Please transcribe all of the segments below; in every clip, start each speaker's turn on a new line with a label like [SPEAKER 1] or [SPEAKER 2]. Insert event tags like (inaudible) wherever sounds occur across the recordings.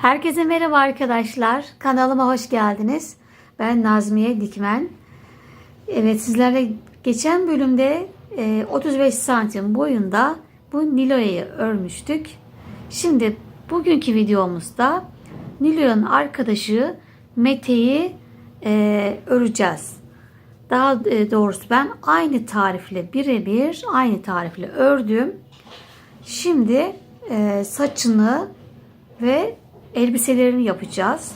[SPEAKER 1] Herkese merhaba arkadaşlar. Kanalıma hoş geldiniz. Ben Nazmiye Dikmen. Evet sizlerle geçen bölümde e, 35 santim boyunda bu Nilo'yu örmüştük. Şimdi bugünkü videomuzda Nilo'nun arkadaşı Mete'yi e, öreceğiz. Daha e, doğrusu ben aynı tarifle birebir aynı tarifle ördüm. Şimdi e, saçını ve elbiselerini yapacağız.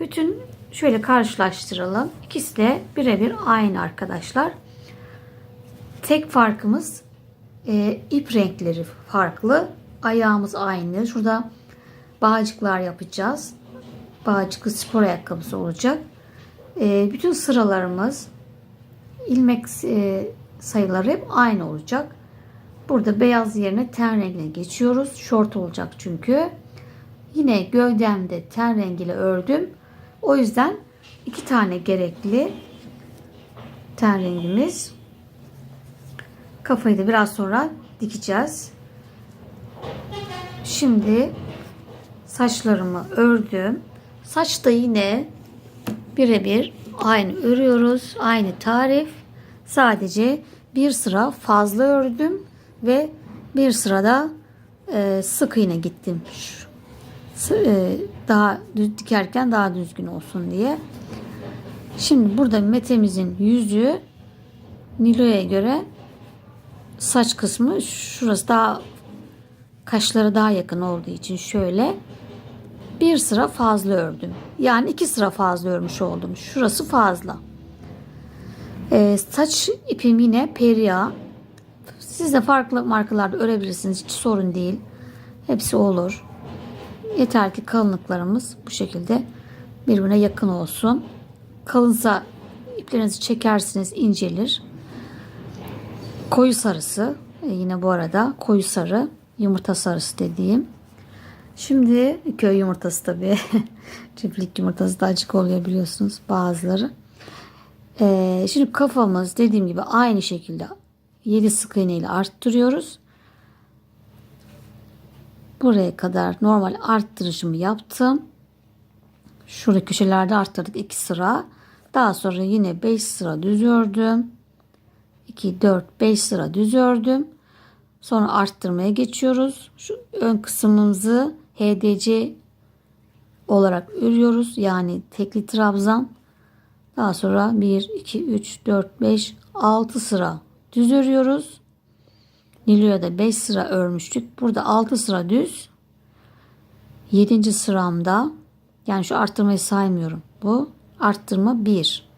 [SPEAKER 1] Bütün şöyle karşılaştıralım. İkisi de birebir aynı arkadaşlar. Tek farkımız e, ip renkleri farklı. Ayağımız aynı. Şurada bağcıklar yapacağız. Bağcıklı spor ayakkabısı olacak. E, bütün sıralarımız ilmek e, sayıları hep aynı olacak. Burada beyaz yerine ten rengine geçiyoruz. Şort olacak çünkü. Yine gövdemde ten rengiyle ördüm. O yüzden iki tane gerekli ten rengimiz. Kafayı da biraz sonra dikeceğiz. Şimdi saçlarımı ördüm. Saç da yine birebir aynı örüyoruz. Aynı tarif. Sadece bir sıra fazla ördüm ve bir sırada e, sık iğne gittim. Şu, daha düz dikerken daha düzgün olsun diye. Şimdi burada metemizin yüzü Nilo'ya göre saç kısmı şurası daha kaşları daha yakın olduğu için şöyle bir sıra fazla ördüm. Yani iki sıra fazla örmüş oldum. Şurası fazla. Ee, saç ipim yine Peria. Siz de farklı markalarda örebilirsiniz. Hiç sorun değil. Hepsi olur. Yeter ki kalınlıklarımız bu şekilde birbirine yakın olsun. Kalınsa iplerinizi çekersiniz incelir. Koyu sarısı e, yine bu arada koyu sarı yumurta sarısı dediğim. Şimdi köy yumurtası tabii. (laughs) Çiftlik yumurtası da acık oluyor biliyorsunuz bazıları. Ee, şimdi kafamız dediğim gibi aynı şekilde 7 sık iğne ile arttırıyoruz. Buraya kadar normal arttırışımı yaptım. Şurada köşelerde arttırdık 2 sıra. Daha sonra yine 5 sıra düz ördüm. 2, 4, 5 sıra düz ördüm. Sonra arttırmaya geçiyoruz. Şu ön kısmımızı HDC olarak örüyoruz. Yani tekli trabzan. Daha sonra 1, 2, 3, 4, 5, 6 sıra düz örüyoruz. Nilo'ya da 5 sıra örmüştük. Burada 6 sıra düz. 7. sıramda yani şu arttırmayı saymıyorum. Bu arttırma 1.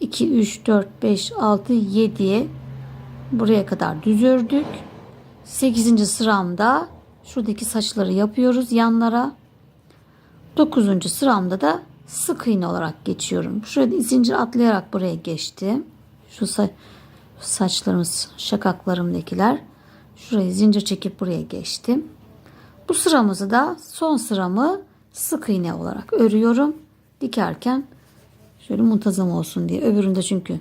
[SPEAKER 1] 2, 3, 4, 5, 6, 7'ye buraya kadar düz ördük. 8. sıramda şuradaki saçları yapıyoruz yanlara. 9. sıramda da sık iğne olarak geçiyorum. Şurada zincir atlayarak buraya geçtim. Şu sa- saçlarımız şakaklarımdakiler. Şurayı zincir çekip buraya geçtim. Bu sıramızı da son sıramı sık iğne olarak örüyorum. Dikerken şöyle muntazam olsun diye. Öbüründe çünkü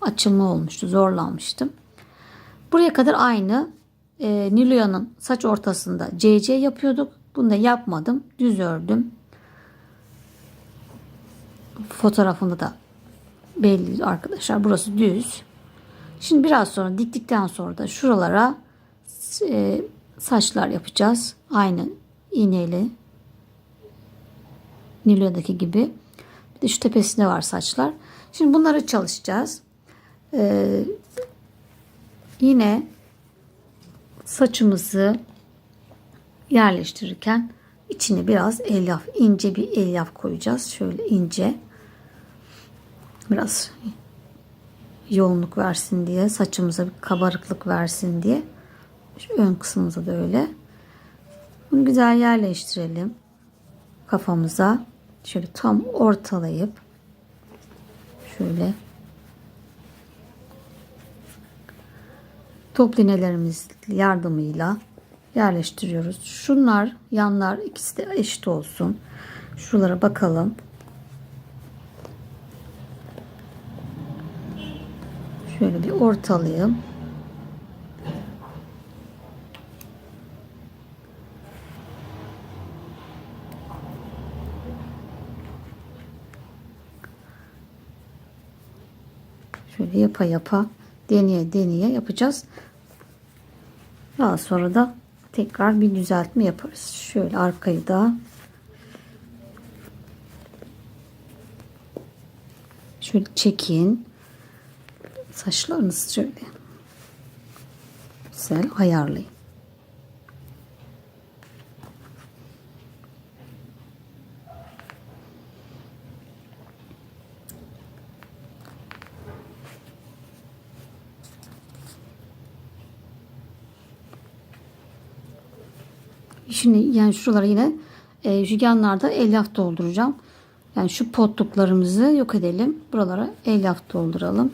[SPEAKER 1] açılma olmuştu. Zorlanmıştım. Buraya kadar aynı e, Nilo'nun saç ortasında CC yapıyorduk. Bunu da yapmadım. Düz ördüm. Fotoğrafında da belli arkadaşlar. Burası düz. Şimdi biraz sonra diktikten sonra da şuralara e, saçlar yapacağız. Aynı iğneyle Nilo'daki gibi. Bir de şu tepesinde var saçlar. Şimdi bunları çalışacağız. Ee, yine saçımızı yerleştirirken içine biraz elyaf, ince bir elyaf koyacağız. Şöyle ince. Biraz yoğunluk versin diye, saçımıza bir kabarıklık versin diye. Şu ön kısmımıza da öyle. Bunu güzel yerleştirelim kafamıza. Şöyle tam ortalayıp şöyle top iğnelerimiz yardımıyla yerleştiriyoruz. Şunlar yanlar ikisi de eşit olsun. Şuralara bakalım. Şöyle bir ortalayayım. Şöyle yapa yapa deneye deneye yapacağız. Daha sonra da tekrar bir düzeltme yaparız. Şöyle arkayı da şöyle çekin. Saçlarınızı şöyle güzel ayarlayın. Şimdi yani şuralara yine e, şu yanlarda elyaf dolduracağım. Yani şu potluklarımızı yok edelim. Buralara elyaf dolduralım.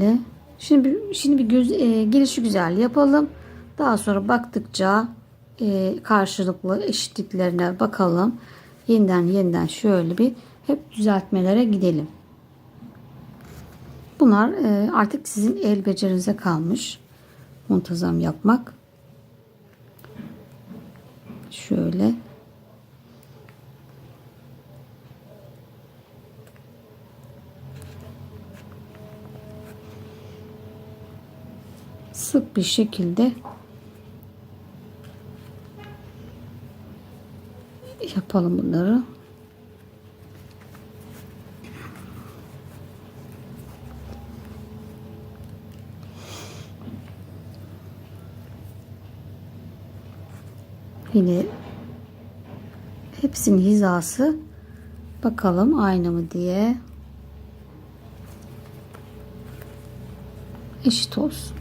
[SPEAKER 1] Şöyle. Şimdi bir, şimdi bir göz e, gelişi güzel yapalım. Daha sonra baktıkça e, karşılıklı eşitliklerine bakalım. Yeniden yeniden şöyle bir hep düzeltmelere gidelim. Bunlar e, artık sizin el becerinize kalmış. Muntazam yapmak. Şöyle. Sık bir şekilde yapalım bunları. Yine hepsinin hizası bakalım aynı mı diye eşit olsun.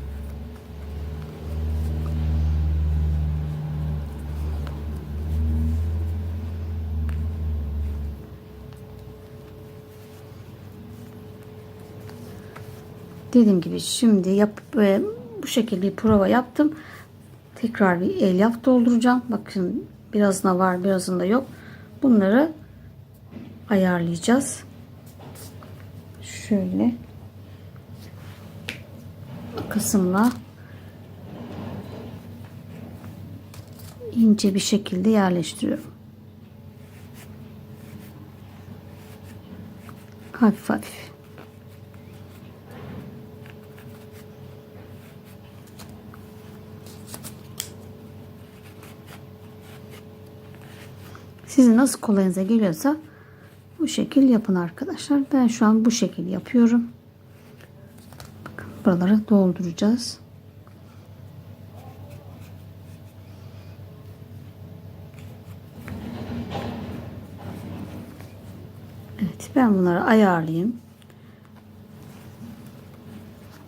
[SPEAKER 1] Dediğim gibi şimdi yap e, bu şekilde bir prova yaptım. Tekrar bir elyaf dolduracağım. Bakın birazında var birazında yok. Bunları ayarlayacağız. Şöyle kısımla ince bir şekilde yerleştiriyorum. Hafif hafif. Sizin nasıl kolayınıza geliyorsa bu şekil yapın arkadaşlar. Ben şu an bu şekil yapıyorum. Bakın buraları dolduracağız. Evet ben bunları ayarlayayım.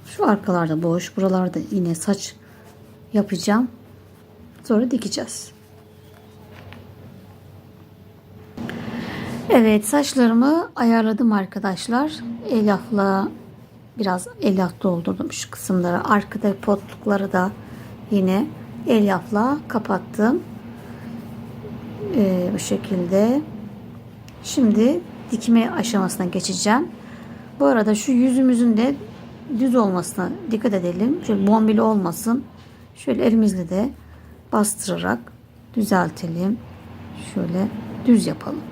[SPEAKER 1] Şu arkalarda boş. Buralarda yine saç yapacağım. Sonra dikeceğiz. Evet saçlarımı ayarladım arkadaşlar. Elyafla biraz elyaf doldurdum şu kısımlara. Arkada potlukları da yine elyafla kapattım. Ee, bu şekilde. Şimdi dikme aşamasına geçeceğim. Bu arada şu yüzümüzün de düz olmasına dikkat edelim. Şöyle bombili olmasın. Şöyle elimizle de bastırarak düzeltelim. Şöyle düz yapalım.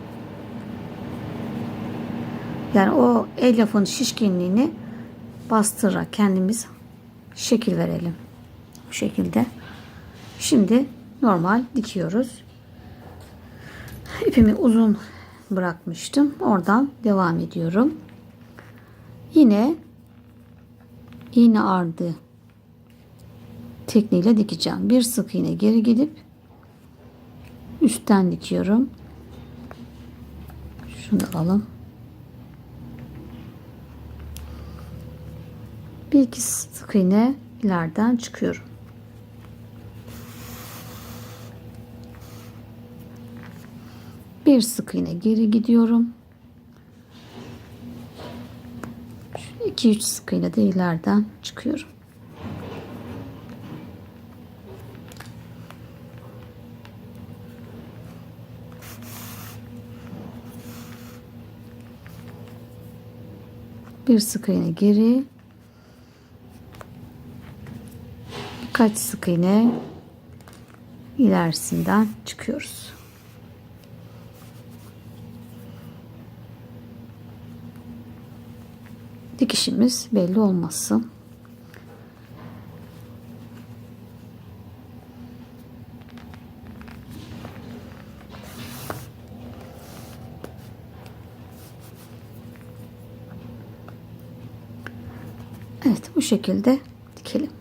[SPEAKER 1] Yani o elyafın şişkinliğini bastırarak kendimiz şekil verelim. Bu şekilde. Şimdi normal dikiyoruz. İpimi uzun bırakmıştım. Oradan devam ediyorum. Yine iğne ardı tekniğiyle dikeceğim. Bir sık iğne geri gidip üstten dikiyorum. Şunu alalım. Bir iki sık iğne ileriden çıkıyorum. Bir sık iğne geri gidiyorum. 2-3 sık iğne de ileriden çıkıyorum. Bir sık iğne geri birkaç sık iğne ilerisinden çıkıyoruz. dikişimiz belli olmasın. Evet bu şekilde dikelim.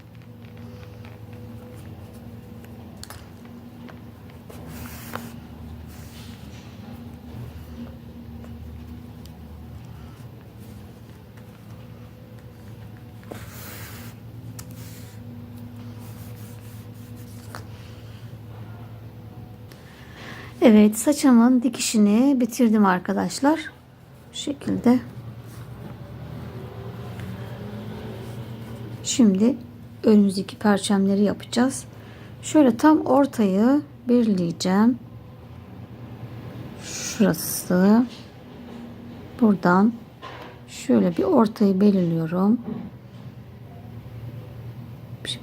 [SPEAKER 1] Evet saçımın dikişini bitirdim arkadaşlar. Bu şekilde. Şimdi önümüzdeki perçemleri yapacağız. Şöyle tam ortayı birleyeceğim. Şurası. Buradan şöyle bir ortayı belirliyorum.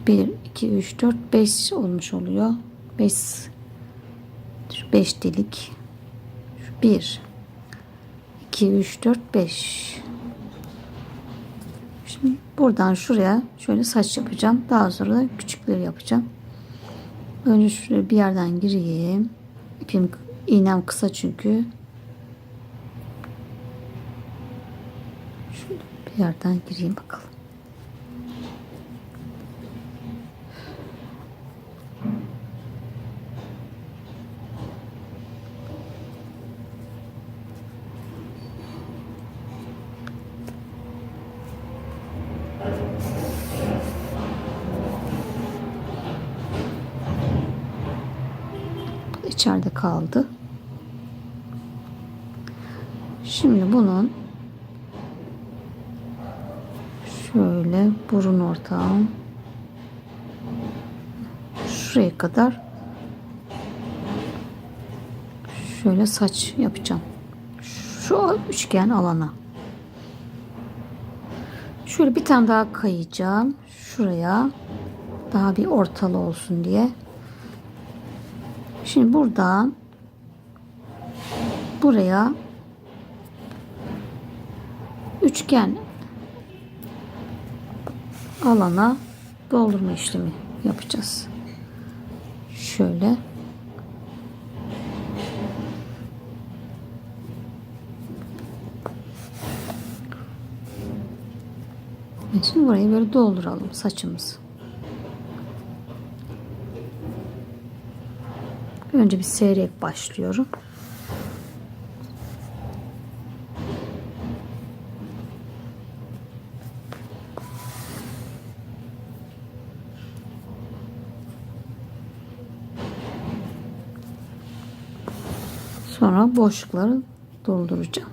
[SPEAKER 1] 1, 2, 3, 4, 5 olmuş oluyor. 5 5 delik. 1 2 3 4 5 Şimdi buradan şuraya şöyle saç yapacağım. Daha sonra da küçükleri yapacağım. Önce şuraya bir yerden gireyim. İpim iğnem kısa çünkü. Şöyle bir yerden gireyim bakalım. İçeride kaldı. Şimdi bunun şöyle burun ortağım şuraya kadar şöyle saç yapacağım. Şu üçgen alana. Şöyle bir tane daha kayacağım. Şuraya daha bir ortalı olsun diye. Şimdi buradan buraya üçgen alana doldurma işlemi yapacağız. Şöyle Şimdi burayı böyle dolduralım saçımızı. Önce bir seyrek başlıyorum. Sonra boşlukları dolduracağım.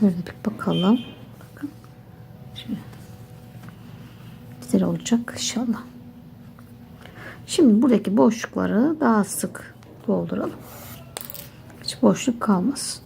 [SPEAKER 1] Şöyle bir bakalım. Bakın. Şöyle. Güzel olacak inşallah. Şimdi buradaki boşlukları daha sık dolduralım. Hiç boşluk kalmasın.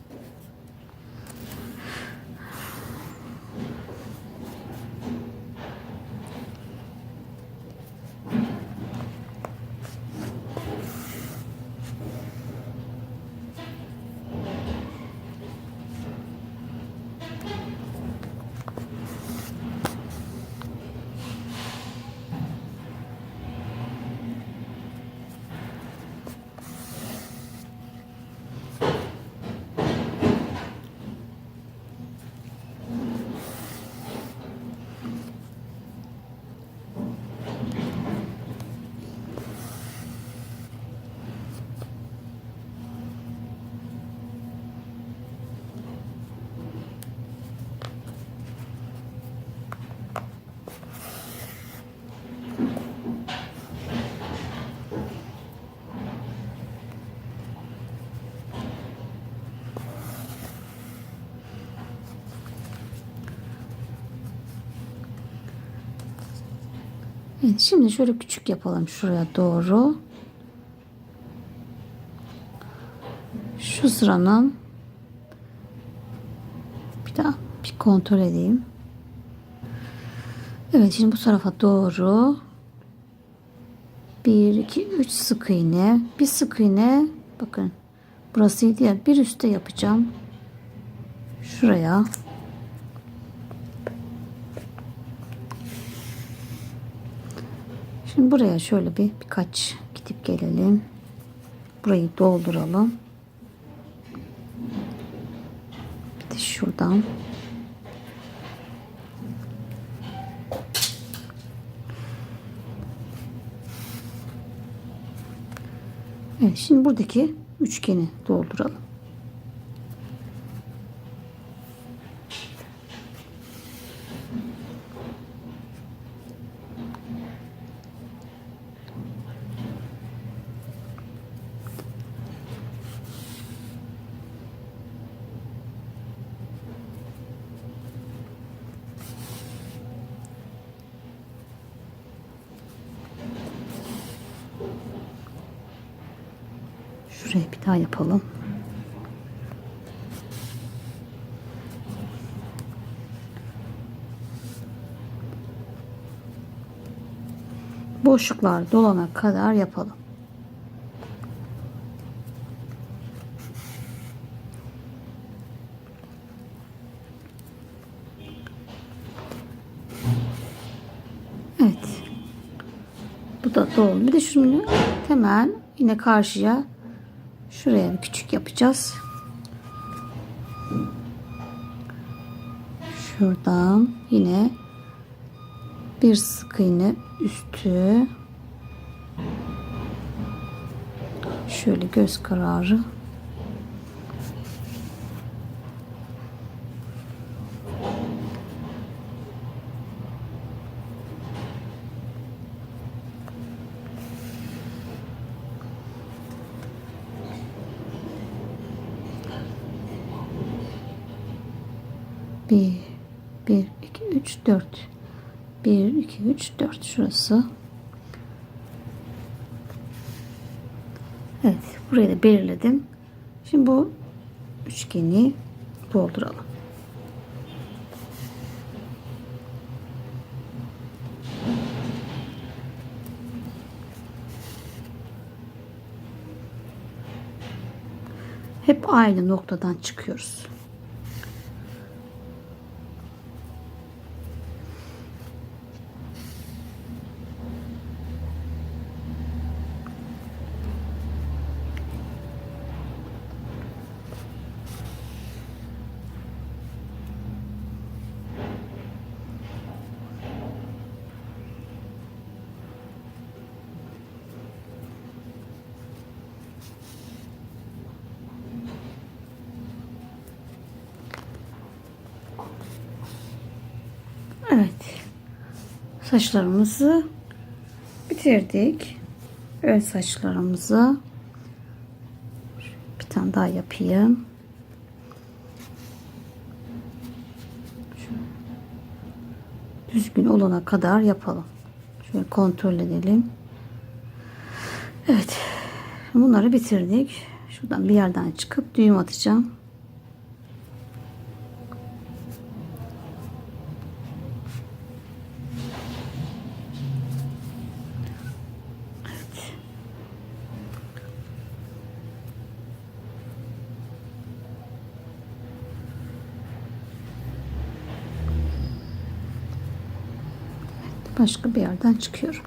[SPEAKER 1] Evet, şimdi şöyle küçük yapalım şuraya doğru. Şu sıranın Bir kontrol edeyim. Evet şimdi bu tarafa doğru 1 2 3 sık iğne. Bir sık iğne bakın burasıydı ya bir üstte yapacağım. Şuraya. Şimdi buraya şöyle bir birkaç gidip gelelim. Burayı dolduralım. Bir de şuradan. Evet şimdi buradaki üçgeni dolduralım. Şuraya bir daha yapalım. Boşluklar dolana kadar yapalım. Evet. Bu da doldu. Bir de şunu hemen yine karşıya Şuraya bir küçük yapacağız. Şuradan yine bir sık iğne üstü şöyle göz kararı 3, 4 şurası. Evet. Burayı da belirledim. Şimdi bu üçgeni dolduralım. Hep aynı noktadan çıkıyoruz. Saçlarımızı bitirdik. Ön saçlarımızı bir tane daha yapayım. Düzgün olana kadar yapalım. Şöyle kontrol edelim. Evet. Bunları bitirdik. Şuradan bir yerden çıkıp düğüm atacağım. Başka bir yerden çıkıyorum.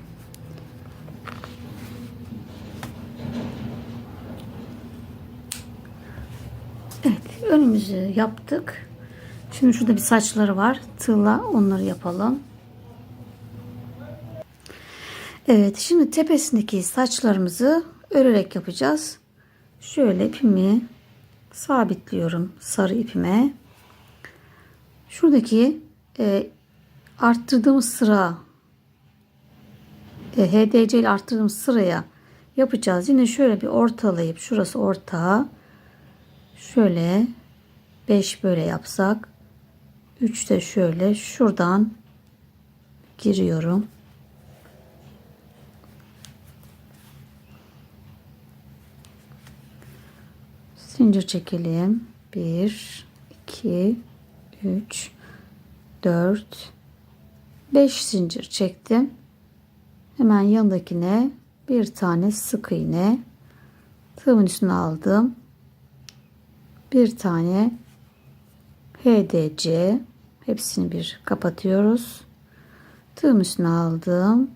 [SPEAKER 1] Evet, önümüzü yaptık. Şimdi şurada bir saçları var. Tığla onları yapalım. Evet, şimdi tepesindeki saçlarımızı örerek yapacağız. Şöyle ipimi sabitliyorum sarı ipime. Şuradaki e, arttırdığımız sıra HDC ile arttırdığımız sıraya yapacağız. Yine şöyle bir ortalayıp şurası orta. Şöyle 5 böyle yapsak 3 de şöyle şuradan giriyorum. Zincir çekelim. 1 2 3 4 5 zincir çektim. Hemen yanındakine bir tane sık iğne tığımın üstüne aldım. Bir tane HDC hepsini bir kapatıyoruz. Tığım üstüne aldım.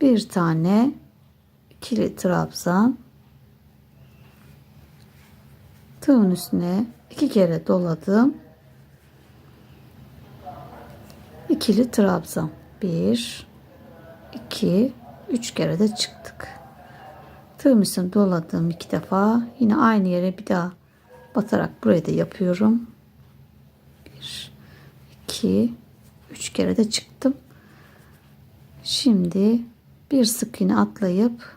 [SPEAKER 1] Bir tane ikili trabzan. Tığın üstüne iki kere doladım. İkili trabzan. Bir, iki, üç kere de çıktık. Tığım üstüne doladım iki defa. Yine aynı yere bir daha batarak buraya da yapıyorum. Bir, iki, üç kere de çıktım. Şimdi bir sık iğne atlayıp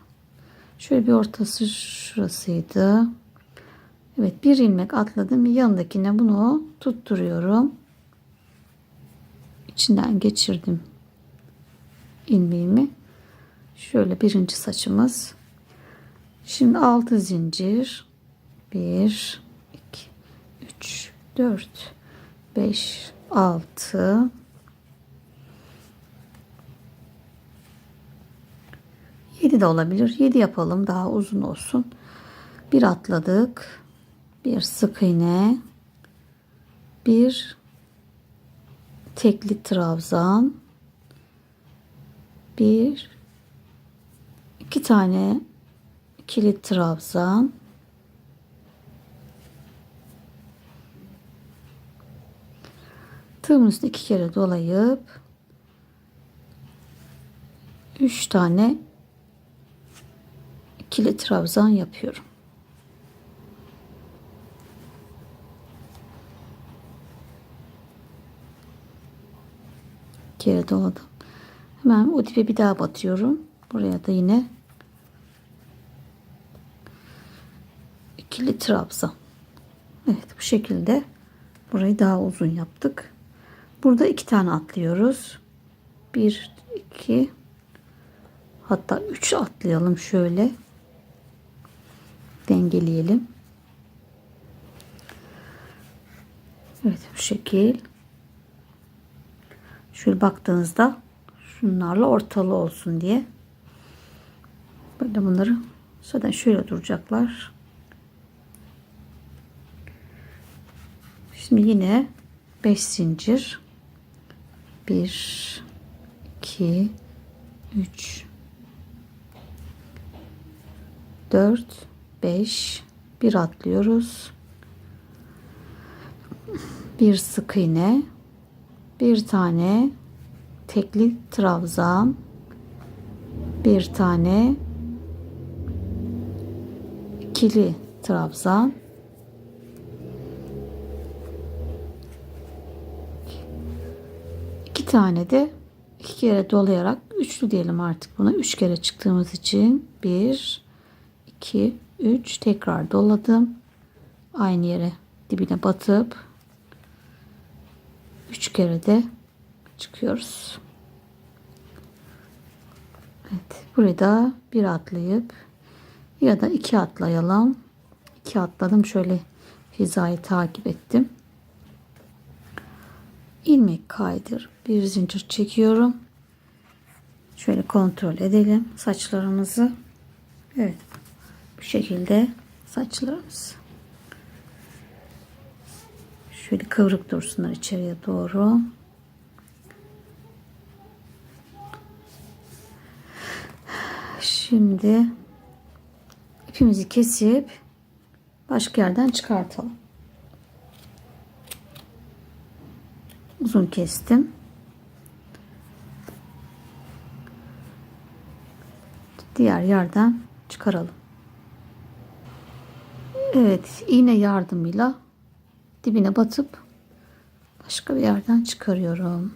[SPEAKER 1] şöyle bir ortası şurasıydı. Evet bir ilmek atladım. Yanındakine bunu tutturuyorum. İçinden geçirdim ilmeğimi. Şöyle birinci saçımız. Şimdi 6 zincir. 1 2 3 4 5 6 7 de olabilir. 7 yapalım daha uzun olsun. Bir atladık. Bir sık iğne. Bir tekli trabzan. Bir iki tane ikili trabzan. Tığımın üstüne iki kere dolayıp üç tane ikili trabzan yapıyorum. kere doladım. Hemen o dibe bir daha batıyorum. Buraya da yine ikili trabzan. Evet bu şekilde burayı daha uzun yaptık. Burada iki tane atlıyoruz. Bir, iki, hatta üç atlayalım şöyle. Dengeleyelim. Evet bu şekil. Şöyle baktığınızda şunlarla ortalı olsun diye. Böyle bunları zaten şöyle duracaklar. Şimdi yine 5 zincir 1 2 3 4 5 bir atlıyoruz. Bir sık iğne bir tane tekli trabzan bir tane ikili trabzan. İki tane de iki kere dolayarak üçlü diyelim artık buna. Üç kere çıktığımız için bir iki üç. Tekrar doladım. Aynı yere dibine batıp üç kere de çıkıyoruz. Evet, burada bir atlayıp ya da iki atlayalım. İki atladım. Şöyle hizayı takip ettim. ilmek kaydır. Bir zincir çekiyorum. Şöyle kontrol edelim saçlarımızı. Evet. Bu şekilde saçlarımız. Şöyle kıvrık dursunlar içeriye doğru. Şimdi ipimizi kesip başka yerden çıkartalım. Uzun kestim. Diğer yerden çıkaralım. Evet, iğne yardımıyla dibine batıp başka bir yerden çıkarıyorum.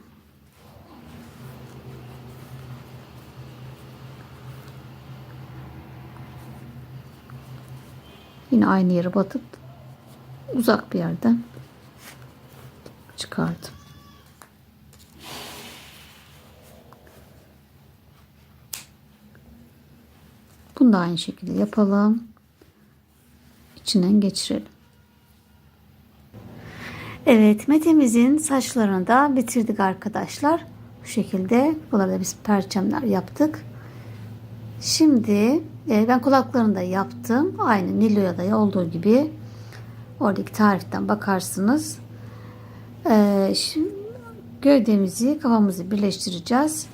[SPEAKER 1] Yine aynı yere batıp uzak bir yerden çıkardım. Bunu da aynı şekilde yapalım. İçinden geçirelim. Evet Mete'mizin saçlarını da bitirdik arkadaşlar. Bu şekilde burada biz perçemler yaptık. Şimdi e, ben kulaklarını da yaptım. Aynı Nilo'da olduğu gibi. Oradaki tariften bakarsınız. E, şimdi gövdemizi kafamızı birleştireceğiz.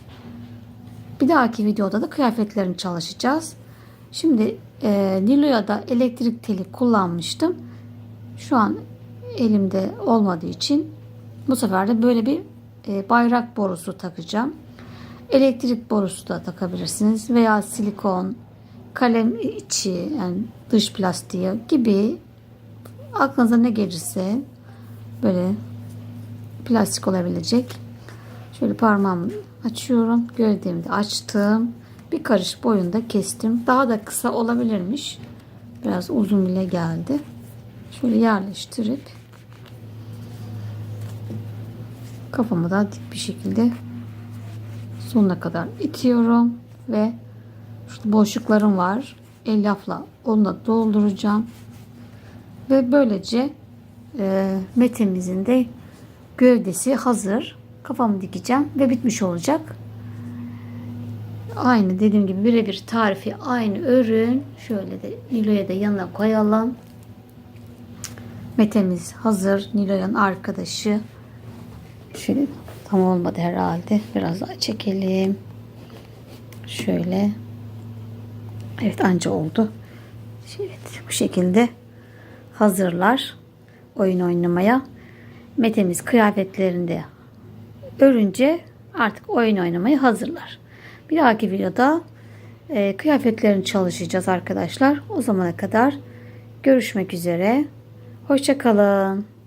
[SPEAKER 1] Bir dahaki videoda da kıyafetlerini çalışacağız. Şimdi e, Nilo'da elektrik teli kullanmıştım. Şu an elimde olmadığı için bu sefer de böyle bir e, bayrak borusu takacağım. Elektrik borusu da takabilirsiniz veya silikon, kalem içi yani dış plastiği gibi aklınıza ne gelirse böyle plastik olabilecek. Şöyle parmağımı açıyorum. Gövdemi de açtım. Bir karış boyunda kestim. Daha da kısa olabilirmiş. Biraz uzun bile geldi. Şöyle yerleştirip kafamı da dik bir şekilde sonuna kadar itiyorum ve şurada boşluklarım var. Elyafla onu da dolduracağım. Ve böylece e, metemizin de gövdesi hazır. Kafamı dikeceğim ve bitmiş olacak. Aynı dediğim gibi birebir tarifi aynı ürün. Şöyle de Nilo'ya da yanına koyalım. Metemiz hazır. Nilo'nun arkadaşı. Şöyle tam olmadı herhalde. Biraz daha çekelim. Şöyle. Evet anca oldu. Evet bu şekilde hazırlar oyun oynamaya. Metemiz kıyafetlerinde örünce artık oyun oynamaya hazırlar. Bir dahaki videoda e, kıyafetlerini çalışacağız arkadaşlar. O zamana kadar görüşmek üzere. Hoşçakalın.